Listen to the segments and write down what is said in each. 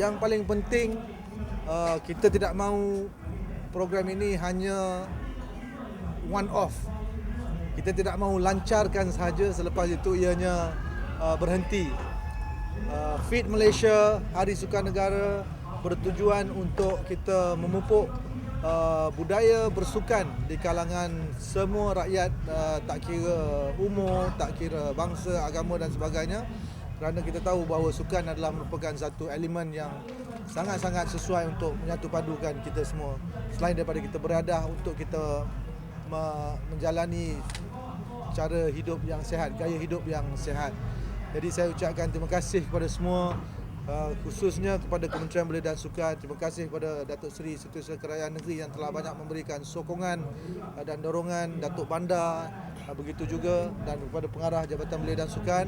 yang paling penting uh, kita tidak mahu program ini hanya one off. Kita tidak mahu lancarkan sahaja selepas itu ianya uh, berhenti. Uh, Fit Malaysia Hari Sukan Negara bertujuan untuk kita memupuk uh, budaya bersukan di kalangan semua rakyat uh, tak kira umur, tak kira bangsa, agama dan sebagainya kerana kita tahu bahawa sukan adalah merupakan satu elemen yang sangat-sangat sesuai untuk menyatu padukan kita semua selain daripada kita beradah untuk kita menjalani cara hidup yang sehat, gaya hidup yang sehat. Jadi saya ucapkan terima kasih kepada semua Uh, khususnya kepada Kementerian Belia dan Sukan terima kasih kepada Datuk Seri Setiausaha Kerajaan Negeri yang telah banyak memberikan sokongan uh, dan dorongan Datuk Bandar uh, begitu juga dan kepada pengarah Jabatan Belia dan Sukan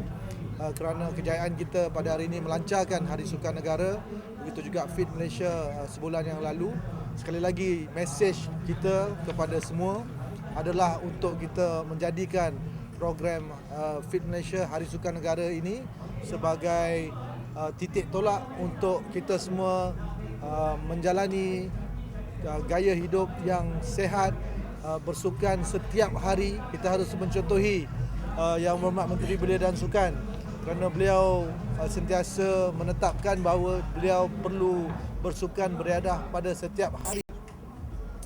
kerana kejayaan kita pada hari ini melancarkan Hari Sukan Negara begitu juga Fit Malaysia sebulan yang lalu. Sekali lagi mesej kita kepada semua adalah untuk kita menjadikan program Fit Malaysia Hari Sukan Negara ini sebagai uh, titik tolak untuk kita semua uh, menjalani uh, gaya hidup yang sehat uh, bersukan setiap hari. Kita harus mencontohi uh, yang berhormat Menteri Belia dan Sukan. Kerana beliau uh, sentiasa menetapkan bahawa beliau perlu bersukan beriadah pada setiap hari.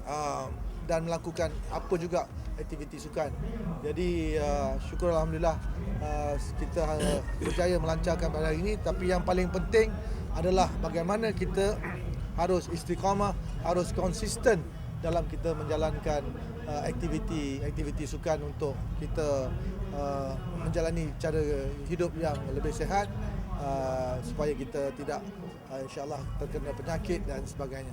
Uh, dan melakukan apa juga aktiviti sukan. Jadi uh, syukur alhamdulillah uh, kita uh, berjaya melancarkan pada hari ini tapi yang paling penting adalah bagaimana kita harus istiqamah, harus konsisten dalam kita menjalankan uh, aktiviti aktiviti sukan untuk kita uh, menjalani cara hidup yang lebih sihat uh, supaya kita tidak uh, insyaallah terkena penyakit dan sebagainya.